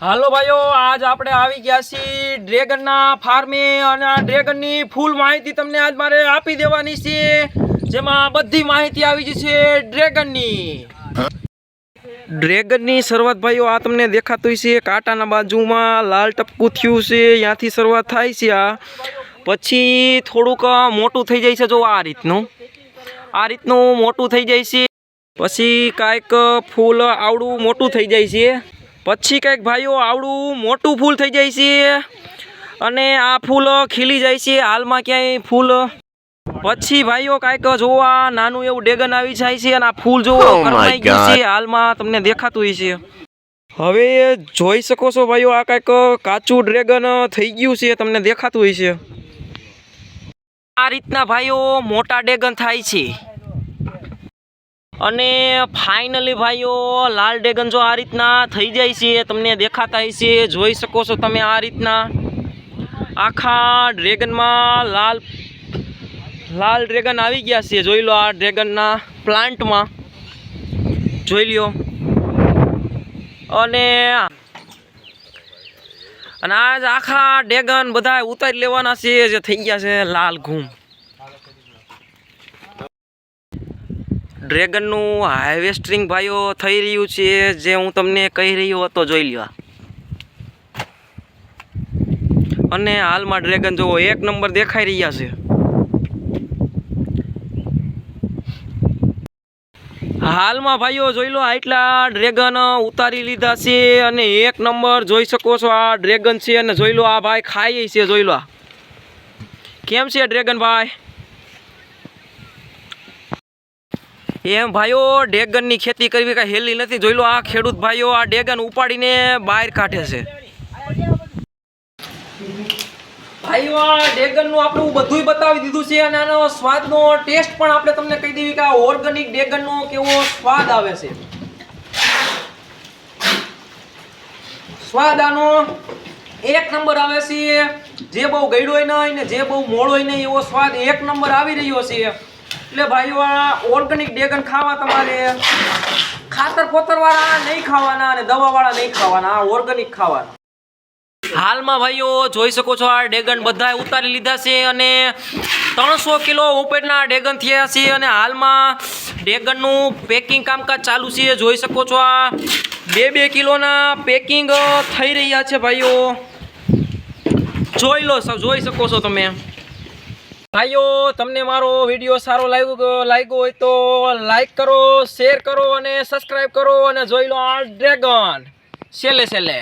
હાલો ભાઈઓ, આજ આપણે આવી ગયા છીએ ડ્રેગનના ફાર્મે અને આ ડ્રેગનની ફૂલ માહિતી તમને આજ મારે આપી દેવાની છે, જેમાં બધી માહિતી આવી જશે ડ્રેગનની. ડ્રેગનની શરૂઆત ભાઈઓ, આ તમને દેખાતું છે કાંટાના બાજુમાં, લાલ ટપકું થયું છે, ત્યાંથી શરૂઆત થાય છે આ. પછી થોડુંક મોટું થઈ જાય છે, જો આ રીતનું. આ રીતનું મોટું થઈ જાય છે. પછી કાંઈક ફૂલ આવડું મોટું થઈ જાય છે. પછી કંઈક ભાઈઓ આવડું મોટું ફૂલ થઈ જાય છે અને આ ફૂલ ખીલી જાય છે હાલમાં ક્યાંય ફૂલ. પછી ભાઈઓ કાંઈક જોવા નાનું એવું ડેગન આવી જાય છે અને આ ફૂલ જોવો Oh કરમાઈ ગયું છે હાલમાં તમને દેખાતું છે હવે જોઈ શકો છો ભાઈઓ આ કાંઈક કાચું ડ્રેગન થઈ ગયું છે તમને દેખાતું હોય છે આ રીતના ભાઈઓ મોટા ડેગન થાય છે. અને ફાઇનલી ભાઈઓ, લાલ ડ્રેગન જો આ રીતના થઈ જાય છે, તમને દેખાતા હશે, જોઈ શકો છો તમે આ રીતના. આખા ડ્રેગનમાં લાલ લાલ ડ્રેગન આવી ગયા છે, જોઈ લો આ ડ્રેગનના પ્લાન્ટમાં. જોઈ લ્યો. અને અને આજ આખા ડ્રેગન બધા ઉતારી લેવાના છે, જે થઈ ગયા છે લાલ ઘૂમ. ડ્રેગનનું હાર્વેસ્ટિંગ ભાઈઓ થઈ રહ્યું છે, જે હું તમને કહી રહ્યો હતો, જોઈ લ્યો અને હાલમાં ડ્રેગન જોવો એક નંબર દેખાઈ રહ્યા છે. હાલમાં ભાઈઓ જોઈ લો આટલા ડ્રેગન ઉતારી લીધા છે અને એક નંબર જોઈ શકો છો આ ડ્રેગન છે અને જોઈ લો આ ભાઈ ખાઈ છે, જોઈ લો કેમ છે ડ્રેગન ભાઈ? એમ ભાઈઓ, ડેગનની ખેતી કરવી કાંઈ હેલી નથી. જોઈ લો આ ખેડૂત ભાઈઓ, આ ડેગન ઉપાડીને બહાર કાઢે છે. ભાઈઓ, આ ડેગનનું આપણું બધુંય બતાવી દીધું છે અને આનો સ્વાદનો ટેસ્ટ પણ આપણે તમને કહી દેવી કે આ ઓર્ગેનિક ડેગનનો કેવો સ્વાદ આવે છે. સ્વાદ આનો એક નંબર આવે છે. જે બહુ ગળ્યો નહીં જે બહુ મોળો નહીં, એવો સ્વાદ એક નંબર આવી રહ્યો છે. એટલે ભાઈઓ આ ઓર્ગેનિક ડેગન ખાવા તમારે. ખાતર પોતરવાળા નહીં ખાવાના અને દવાવાળા નહીં ખાવાના, આ ઓર્ગેનિક ખાવાના. હાલમાં ભાઈઓ, જોઈ શકો છો આ ડેગન બધા ઉતારી લીધા છે અને ત્રણસો કિલો ઉપરના ડેગન થયા છે અને હાલમાં ડેગનનું પેકિંગ કામકાજ ચાલુ છે. જોઈ શકો છો આ બે બે કિલોના પેકિંગ થઈ રહ્યા છે ભાઈઓ. જોઈ લો જોઈ શકો છો તમે. ભાઈઓ, તમને મારો વીડિયો સારો લાગ્યો લાગ્યો હોય તો લાઈક કરો શેર કરો અને સબસ્ક્રાઈબ કરો અને જોઈ લો આ ડ્રેગન છેલ્લે છેલ્લે.